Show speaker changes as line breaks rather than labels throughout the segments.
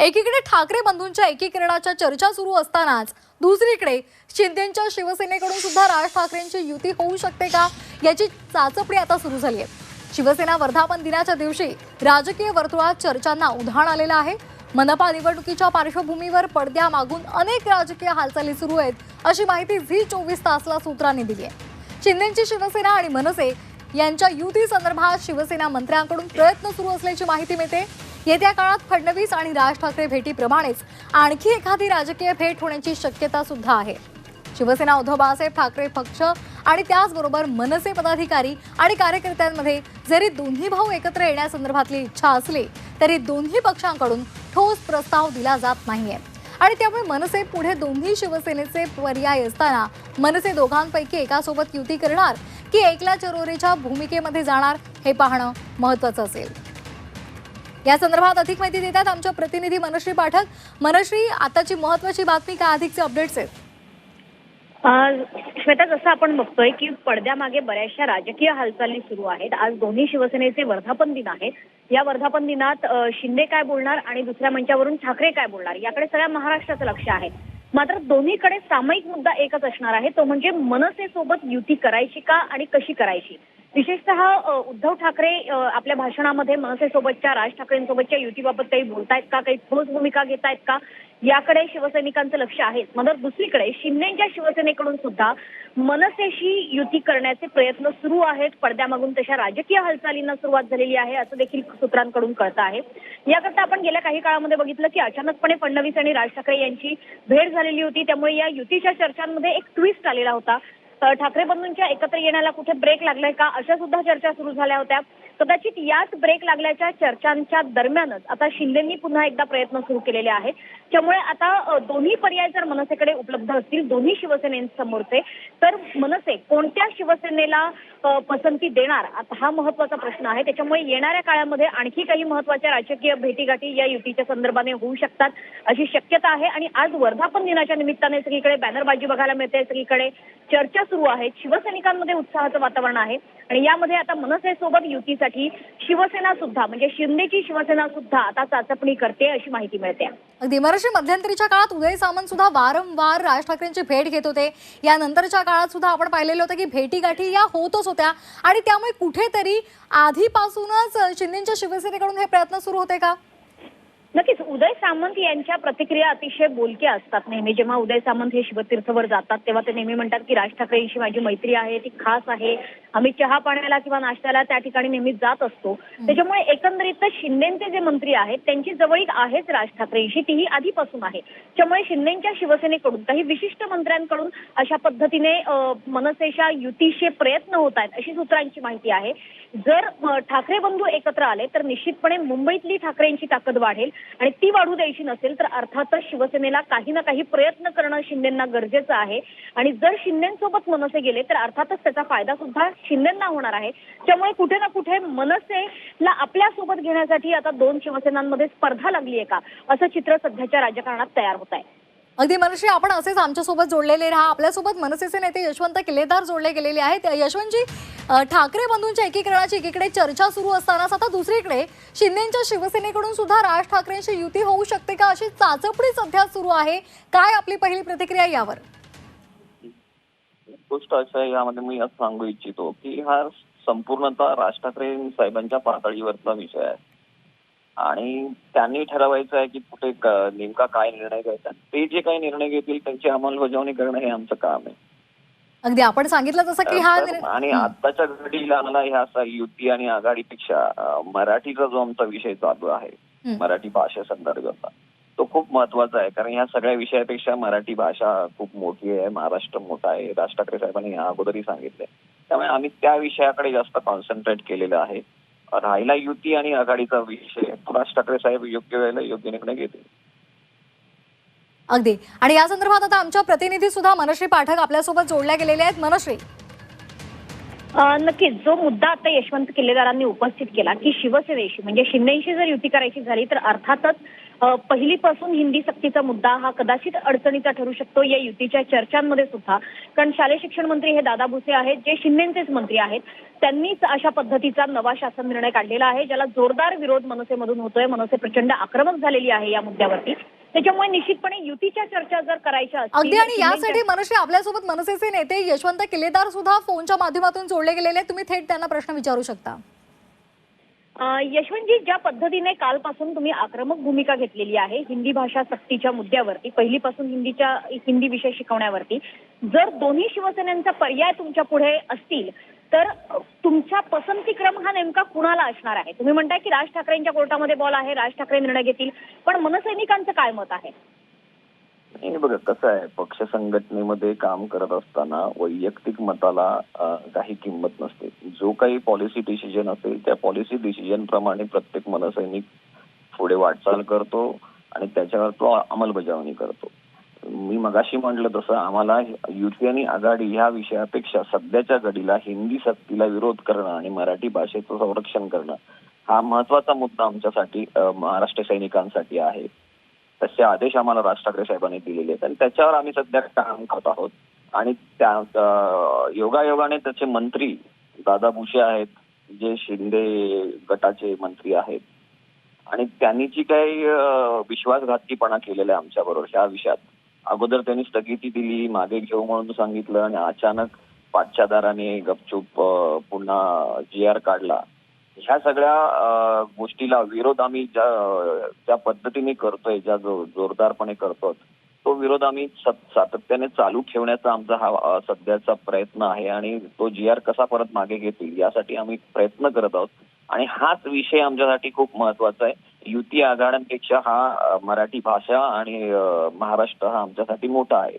एकीकडे ठाकरे बंधूंच्या एकीकरणाच्या चर्चा सुरू असतानाच दुसरीकडे शिंदेच्या शिवसेनेकडून सुद्धा राज ठाकरेंची युती होऊ शकते का याची चाचपणी आता सुरू झाली आहे शिवसेना वर्धापन दिनाच्या दिवशी राजकीय वर्तुळात चर्चांना उधाण आलेलं आहे. मनपा निवडणुकीच्या पार्श्वभूमीवर पडद्यामागून अनेक राजकीय हालचाली सुरू आहेत अशी माहिती झी चोवीस तासला सूत्रांनी दिली आहे शिंदेची शिवसेना आणि मनसे यांच्या युती संदर्भात शिवसेना मंत्र्यांकडून प्रयत्न सुरू असल्याची माहिती मिळते. येत्या काळात फडणवीस आणि राज ठाकरे भेटीप्रमाणेच आणखी एखादी राजकीय भेट होण्याची शक्यता सुद्धा आहे. शिवसेना उद्धव बाळासाहेब ठाकरे पक्ष आणि त्याचबरोबर मनसे पदाधिकारी आणि कार्यकर्त्यांमध्ये जरी दोन्ही भाऊ एकत्र येण्यासंदर्भातली इच्छा असली तरी दोन्ही पक्षांकडून ठोस प्रस्ताव दिला जात नाहीये. आणि त्यामुळे मनसे पुढे दोन्ही शिवसेनेचे पर्याय असताना मनसे दोघांपैकी एकासोबत युती करणार की एकला चरोरीच्या भूमिकेमध्ये जाणार हे पाहणं महत्वाचं असेल. या संदर्भात अधिक माहिती देतात आमच्या प्रतिनिधी मनश्री पाठक. मनश्री आताची महत्वाची बातमी काय अधिकचे अपडेट्स आहेत?
श्वेता जसं आपण बघतोय की पडद्यामागे बऱ्याचशा राजकीय हालचाली सुरू आहेत. आज दोन्ही शिवसेनेचे वर्धापन दिन आहे. या वर्धापन दिनात शिंदे काय बोलणार आणि दुसऱ्या मंचावरून ठाकरे काय बोलणार? याकडे सगळ्या महाराष्ट्राचं लक्ष आहे. मात्र दोन्हीकडे सामायिक मुद्दा एकच असणार आहे. तो म्हणजे मनसेसोबत युती करायची का आणि कशी करायची? विशेषतः उद्धव ठाकरे आपल्या भाषणामध्ये मनसेसोबतच्या राज ठाकरेंसोबतच्या युतीबाबत काही बोलतायत का? काही ठोस भूमिका घेतायत का? याकडे शिवसैनिकांचं लक्ष आहे. मात्र दुसरीकडे शिंदेच्या शिवसेनेकडून सुद्धा मनसेशी युती करण्याचे प्रयत्न सुरू आहेत. पडद्यामागून तशा राजकीय हालचालींना सुरुवात झालेली आहे असं देखील सूत्रांकडून कळत आहे. याकरता आपण गेल्या काही काळामध्ये बघितलं की अचानकपणे फडणवीस आणि राज ठाकरे यांची भेट झालेली होती. त्यामुळे या युतीच्या चर्चांमध्ये एक ट्विस्ट आलेला होता. ठाकरे बंधूंच्या एकत्र येण्याला कुठे ब्रेक लागलाय का? अशा सुद्धा चर्चा सुरू झाल्या होत्या. कदाचित याच ब्रेक लागल्याच्या चर्चांच्या दरम्यानच आता शिंदेंनी पुन्हा एकदा प्रयत्न सुरू केलेले आहेत. त्यामुळे आता दोन्ही पर्याय जर मनसेकडे उपलब्ध असतील दोन्ही शिवसेनेसमोरचे तर मनसे कोणत्या शिवसेनेला पसंती देणार. आता हा महत्त्वाचा प्रश्न आहे. त्याच्यामुळे येणाऱ्या काळामध्ये आणखी काही महत्त्वाच्या राजकीय भेटीगाठी या युतीच्या संदर्भाने होऊ शकतात अशी शक्यता आहे. आणि आज वर्धापन दिनाच्या निमित्ताने सगळीकडे बॅनरबाजी बघायला मिळते. सगळीकडे चर्चा सुरू आहे. शिवसैनिकांमध्ये उत्साहाचं वातावरण आहे. आणि यामध्ये आता मनसेसोबत युतीसाठी शिवसेना सुद्धा म्हणजे शिंदेची शिवसेना सुद्धा आता चाचपणी करते अशी माहिती मिळते.
अगदी. महाराष्ट्र मध्यंतरीच्या काळात उदय सामंत सुद्धा वारंवार राज ठाकरेंची भेट घेत होते. यानंतरच्या काळात सुद्धा आपण पाहिलेलं होतं की भेटीगाठी या होतच होत्या. आणि त्यामुळे कुठेतरी आधीपासूनच शिंदेच्या शिवसेनेकडून हे प्रयत्न सुरू होते का?
नक्कीच. उदय सामंत यांच्या प्रतिक्रिया अतिशय बोलक्या असतात नेहमी. जेव्हा उदय सामंत हे शिवतीर्थवर जातात तेव्हा ते नेहमी म्हणतात की राज ठाकरेंशी माझी मैत्री आहे ती खास आहे. आम्ही चहा पाण्याला किंवा नाश्त्याला त्या ठिकाणी नेहमी जात असतो. त्याच्यामुळे एकंदरीतच शिंदेचे जे मंत्री आहेत त्यांची जवळीक आहेच राज ठाकरेंशी तीही आधीपासून आहे. त्यामुळे शिंदेच्या शिवसेनेकडून काही विशिष्ट मंत्र्यांकडून अशा पद्धतीने मनसेच्या युतीचे प्रयत्न होत आहेत अशी सूत्रांची माहिती आहे. जर ठाकरे बंधू एकत्र आले तर निश्चितपणे मुंबईतली ठाकरेंची ताकद वाढेल. आणि ती वाढू द्यायची नसेल तर अर्थातच शिवसेनेला काही ना काही प्रयत्न करणं शिंदेना गरजेचं आहे. आणि जर शिंदेसोबत मनसे गेले तर अर्थातच त्याचा फायदा सुद्धा शिंदेना होणार आहे. त्यामुळे कुठे ना कुठे मनसेला आपल्यासोबत घेण्यासाठी आता दोन शिवसेनांमध्ये स्पर्धा लागली आहे का? असं चित्र सध्याच्या राजकारणात तयार होत आहे.
अगदी मनश्री आपण असेच आमच्यासोबत जोडलेले राहा. आपल्यासोबत मनसेचे नेते यशवंत किल्लेदार जोडले गेलेले आहेत. यशवंतजी ठाकरे बंधूंच्या एकीकरणाची एकीकडे चर्चा सुरू असतानाच आता दुसरीकडे शिंदेच्या शिवसेनेकडून सुद्धा राज ठाकरेंची युती होऊ शकते का अशी चाचपणी सध्या सुरू आहे? काय आपली पहिली प्रतिक्रिया यावर?
गोष्ट अशा आहे यामध्ये मी असं सांगू इच्छितो की हा संपूर्णतः राज ठाकरे साहेबांच्या पातळीवरचा विषय आहे. आणि त्यांनी ठरवायचं आहे की कुठे नेमका काय निर्णय घ्यायचा ते जे काही निर्णय घेतील त्यांची अंमलबजावणी करणं हे आमचं काम आहे.
अगदी आपण सांगितलं तसं की हा
आणि आताच्या घडीला मला ह्या युती आणि आघाडीपेक्षा मराठीचा जो आमचा विषय चालू आहे. मराठी भाषा संदर्भातला तो खूप महत्त्वाचा आहे. कारण ह्या सगळ्या विषयापेक्षा मराठी भाषा खूप मोठी आहे महाराष्ट्र मोठा आहे. राज ठाकरे साहेबांनी या अगोदरही सांगितलंय. त्यामुळे आम्ही त्या विषयाकडे जास्त कॉन्सन्ट्रेट केलेलं आहे. राहिला युती आणि आघाडीचा विषय. राज ठाकरे साहेब योग्य वेळेला योग्य निर्णय घेतील.
अगदी. आणि या संदर्भात आता आमच्या प्रतिनिधी सुद्धा मनश्री पाठक आपल्यासोबत जोडल्या गेलेल्या आहेत. मनश्री.
अ, नक्कीच. जो मुद्दा आता यशवंत किल्लेदारांनी उपस्थित केला की शिवसेनेशी म्हणजे शिंदेशी जर युती करायची झाली तर अर्थातच पहिलीपासून हिंदी सक्तीचा मुद्दा हा कदाचित अडचणीचा ठरू शकतो या युतीच्या चर्चांमध्ये सुद्धा. कारण शालेय शिक्षण मंत्री हे दादा भुसे आहेत जे शिंदेचेच मंत्री आहेत. त्यांनीच अशा पद्धतीचा नवा शासन निर्णय काढलेला आहे ज्याला जोरदार विरोध मनसेमधून होतोय. मनसे प्रचंड आक्रमक झालेली आहे या मुद्द्यावरती. त्याच्यामुळे निश्चितपणे युतीच्या चर्चा जर करायच्या असतील
अगदी आणि यासाठी मनसे आपल्यासोबत मनसेचे नेते यशवंत किल्लेदार सुद्धा फोनच्या माध्यमातून जोडले गेलेले. तुम्ही थेट त्यांना प्रश्न विचारू शकता.
यशवंतजी ज्या पद्धतीने कालपासून तुम्ही आक्रमक भूमिका घेतलेली आहे हिंदी भाषा सक्तीच्या मुद्द्यावरती पहिलीपासून हिंदीच्या हिंदी विषय शिकवण्यावरती जर दोन्ही शिवसेनेचा पर्याय तुमच्यापुढे असतील तर तुमचा पसंतीक्रम हा नेमका कुणाला असणार आहे? तुम्ही म्हणताय की राज ठाकरेंच्या कोर्टामध्ये बॉल आहे राज ठाकरे निर्णय घेतील पण मनसैनिकांचं काय मत आहे?
नाही बघा कसं आहे पक्ष संघटनेमध्ये काम करत असताना वैयक्तिक मताला काही किंमत नसते. जो काही पॉलिसी डिसिजन असेल त्या पॉलिसी डिसिजन प्रमाणे प्रत्येक मनसैनिक पुढे वाटचाल करतो आणि त्याच्यावर तो अंमलबजावणी करतो. मी मगाशी म्हटलं तसं आम्हाला युती आणि आघाडी ह्या विषयापेक्षा सध्याच्या घडीला हिंदी सक्तीला विरोध करणं आणि मराठी भाषेचं संरक्षण करणं हा महत्त्वाचा मुद्दा आमच्यासाठी महाराष्ट्र सैनिकांसाठी आहे. तसे आदेश आम्हाला राज ठाकरे साहेबांनी दिलेले आहेत. आणि त्याच्यावर आम्ही सध्या काम करत आहोत. आणि त्या योगायोगाने त्याचे मंत्री दादा भुसे आहेत जे शिंदे गटाचे मंत्री आहेत. आणि त्यांनी जी काही विश्वासघातकीपणा केलेला आहे आमच्या बरोबर ह्या विषयात. अगोदर त्यांनी स्थगिती दिली मागे घेऊ म्हणून सांगितलं आणि अचानक पाठच्यादाराने गपचूप पुन्हा जी आर काढला. ह्या सगळ्या गोष्टीला विरोध आम्ही ज्या ज्या पद्धतीने करतोय ज्या जोरदारपणे करतो तो विरोध आम्ही सातत्याने चालू ठेवण्याचा आमचा हा सध्याचा प्रयत्न आहे आणि तो जी आर कसा परत मागे घेतील यासाठी आम्ही प्रयत्न करत आहोत. आणि हाच विषय आमच्यासाठी खूप महत्त्वाचा आहे. युती आघाड्यांपेक्षा हा मराठी भाषा आणि महाराष्ट्र हा आमच्यासाठी मोठा आहे.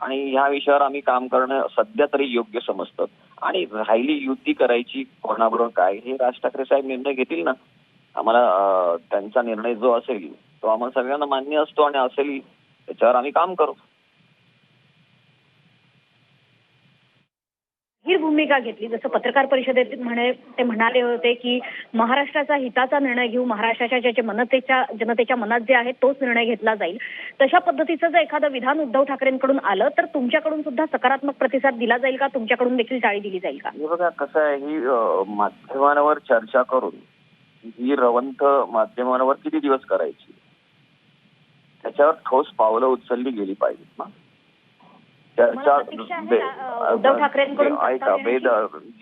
आणि ह्या विषयावर आम्ही काम करणं सध्या तरी योग्य समजतं. आणि राहिली युती करायची कोणाबरोबर काय हे राज ठाकरे साहेब निर्णय घेतील ना? आम्हाला त्यांचा निर्णय जो असेल तो आम्हाला सगळ्यांना मान्य असतो आणि असेल त्याच्यावर आम्ही काम करू.
गंभीर भूमिका घेतली. जसं पत्रकार परिषदेत म्हणे ते म्हणाले होते की महाराष्ट्राचा हिताचा निर्णय घेऊ महाराष्ट्राच्या ज्याच्या मनतेच्या जनतेच्या मनात जे आहे तोच निर्णय घेतला जाईल. तशा पद्धतीचं जर एखादं विधान उद्धव ठाकरेंकडून आलं तर तुमच्याकडून सुद्धा सकारात्मक प्रतिसाद दिला जाईल का? तुमच्याकडून देखील टाळी दिली जाईल का?
बघा कसं आहे ही माध्यमांवर चर्चा करून ही रवंथ माध्यमांवर किती दिवस करायची? त्याच्यावर ठोस पावलं उचलली गेली पाहिजेत ना. चर्चा
अं, उद्धव ठाकरेंकडून
ऐका वेद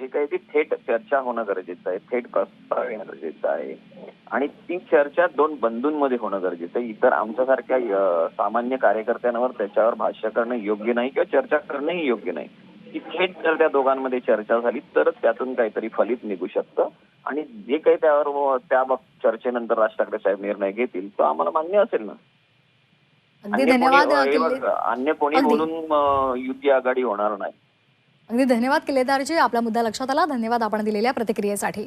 जे काही ती थेट चर्चा होणं गरजेचं आहे थेट प्रस्ताव येणं गरजेचं आहे. आणि ती चर्चा दोन बंधूंमध्ये होणं गरजेचं आहे. इतर आमच्यासारख्या सामान्य कार्यकर्त्यांवर त्याच्यावर भाष्य करणं योग्य नाही किंवा चर्चा करणंही योग्य नाही. ती थेट जर त्या दोघांमध्ये चर्चा झाली तरच त्यातून काहीतरी फलित निघू शकतं. आणि जे काही त्यावर त्या चर्चेनंतर राज ठाकरे साहेब निर्णय घेतील तो आम्हाला मान्य असेल ना.
अगदी धन्यवाद
अन्य कोणी. बोलून युती आघाडी होणार नाही.
अगदी धन्यवाद किल्लेदारजी आपला मुद्दा लक्षात आला. धन्यवाद आपण दिलेल्या प्रतिक्रियेसाठी.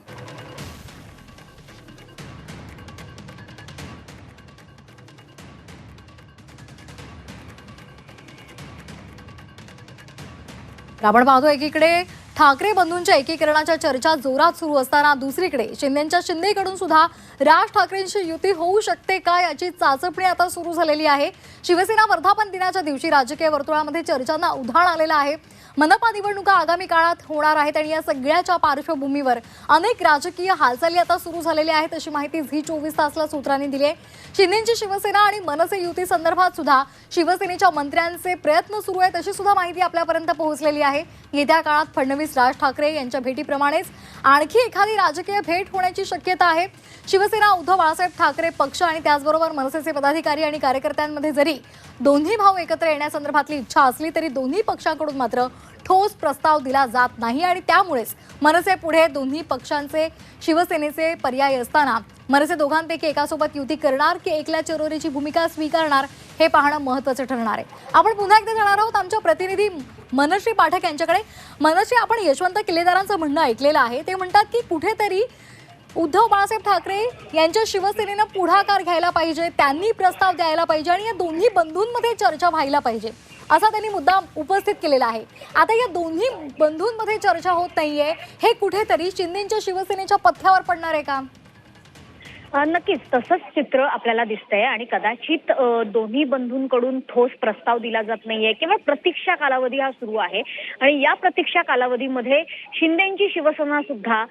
आपण पाहतो एकीकडे. ठाकरे बंधूंच्या एकीकरणाच्या चर्चा जोरात सुरू असताना दुसरीकडे शिंदेच्या शिंदेकडून सुद्धा राज ठाकरेंशी युती होऊ शकते का याची चाचपणी आता सुरू झालेली आहे. शिवसेना वर्धापन दिनाच्या दिवशी राजकीय वर्तुळामध्ये चर्चांना उधाण आलेलं आहे. मनपा निवडणुका आगामी काळात होणार आहेत आणि या सगळ्याच्या पार्श्वभूमीवर अनेक राजकीय हालचाली आता सुरू झालेल्या आहेत अशी माहिती झी चोवीस तासला सूत्रांनी दिली आहे. शिंदेची शिवसेना आणि मनसे युती संदर्भात सुद्धा शिवसेनेच्या मंत्र्यांचे प्रयत्न सुरू आहेत अशी सुद्धा माहिती आपल्यापर्यंत पोहोचलेली आहे. येत्या काळात फडणवीस राज ठाकरे यांच्या भेटीप्रमाणेच आणखी एखादी राजकीय भेट होण्याची शक्यता आहे. शिवसेना उद्धव बाळासाहेब ठाकरे पक्ष आणि त्याचबरोबर मनसेचे पदाधिकारी आणि कार्यकर्त्यांमध्ये जरी दोन्ही भाव एकत्र येण्यासंदर्भातली इच्छा असली तरी दोन्ही पक्षांकडून मात्र ठोस प्रस्ताव दिला जात नाही आणि त्यामुळेच मनसे पुढे दोन्ही पक्षांचे शिवसेनेचे पर्याय असताना मनसे दोघांपैकी एकासोबत युती करणार की एकल्या चरोरीची भूमिका स्वीकारणार हे पाहणं महत्वाचं ठरणार आहे. आपण पुन्हा एकदा जाणार आहोत आमच्या प्रतिनिधी मनश्री पाठक यांच्याकडे. मनश्री आपण यशवंत किल्लेदारांचं म्हणणं ऐकलेलं आहे. ते म्हणतात की कुठेतरी उद्धव बाळासाहेब ठाकरे यांच्या शिवसेनेनं पुढाकार घ्यायला पाहिजे त्यांनी प्रस्ताव द्यायला पाहिजे आणि या दोन्ही बंधूंमध्ये चर्चा व्हायला पाहिजे. असा त्यांनी मुद्दा उपस्थित केलेला आहे. आता या दोन्ही बंधूंमध्ये चर्चा होत नाहीये. हे कुठेतरी शिंदेच्या शिवसेनेच्या पथ्यावर पडणार आहे का?
नक्कीच तसंच चित्र आपल्याला दिसतंय आणि कदाचित दोन्ही बंधूंकडून ठोस प्रस्ताव दिला जात नाहीये किंवा प्रतीक्षा कालावधी हा सुरू आहे. आणि या प्रतीक्षा कालावधीमध्ये शिंदेची शिवसेना सुद्धा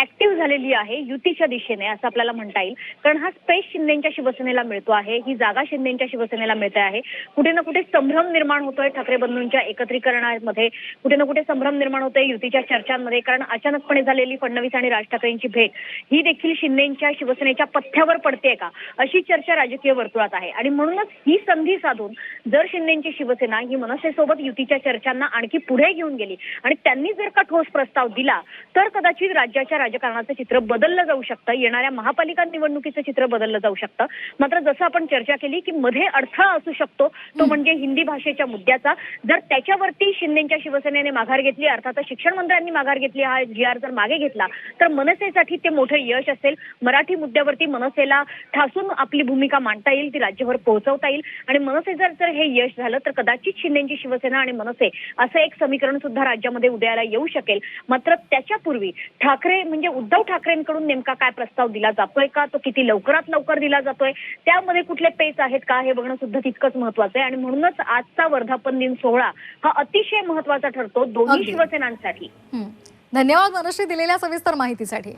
ऍक्टिव्ह झालेली आहे युतीच्या दिशेने असं आपल्याला म्हणता येईल. कारण हा स्पेस शिंदेच्या शिवसेनेला मिळतो आहे ही जागा शिंदेच्या शिवसेनेला मिळते आहे. कुठे ना कुठे संभ्रम निर्माण होतोय ठाकरे बंधूंच्या एकत्रीकरणामध्ये. कुठे ना कुठे संभ्रम निर्माण होतोय युतीच्या चर्चांमध्ये. कारण अचानकपणे झालेली फडणवीस आणि राज ठाकरेंची भेट ही देखील शिंदेच्या शिवसेनेच्या पथ्यावर पडते का? अशी चर्चा राजकीय वर्तुळात आहे. आणि म्हणूनच ही संधी साधून जर शिंदेची शिवसेना ही मनसेसोबत युतीच्या चर्चांना आणखी पुढे घेऊन गेली आणि त्यांनी जर का ठोस प्रस्ताव दिला तर कदाचित राज्याच्या राजकारणाचं चित्र बदललं जाऊ शकतं. येणाऱ्या महापालिका निवडणुकीचं चित्र बदललं जाऊ शकतं. मात्र जसं आपण चर्चा केली की मध्ये अडथळा असू शकतो तो म्हणजे हिंदी भाषेच्या मुद्द्याचा. जर त्याच्यावरती शिंदेच्या शिवसेनेने माघार घेतली अर्थात शिक्षण मंत्र्यांनी माघार घेतली हा जी आर जर मागे घेतला तर मनसेसाठी ते मोठं यश असेल. मराठी मुद्द्यावरती मनसेला ठासून आपली भूमिका मांडता येईल ती राज्यभर पोहोचवता येईल. आणि मनसे जर जर हे यश झालं तर कदाचित शिंदेची शिवसेना आणि मनसे असं एक समीकरण सुद्धा राज्यामध्ये उदयाला येऊ शकेल. मात्र त्याच्यापूर्वी ठाकरे म्हणजे उद्धव ठाकरेंकडून नेमका काय प्रस्ताव दिला जातोय का? तो किती लवकरात लवकर दिला जातोय? त्यामध्ये कुठले पेच आहेत का? हे बघणं सुद्धा तितकंच महत्वाचं आहे. आणि म्हणूनच आजचा वर्धापन दिन सोहळा हा अतिशय महत्त्वाचा ठरतो दोन्ही. शिवसेनांसाठी.
धन्यवाद मनश्री दिलेल्या सविस्तर माहितीसाठी.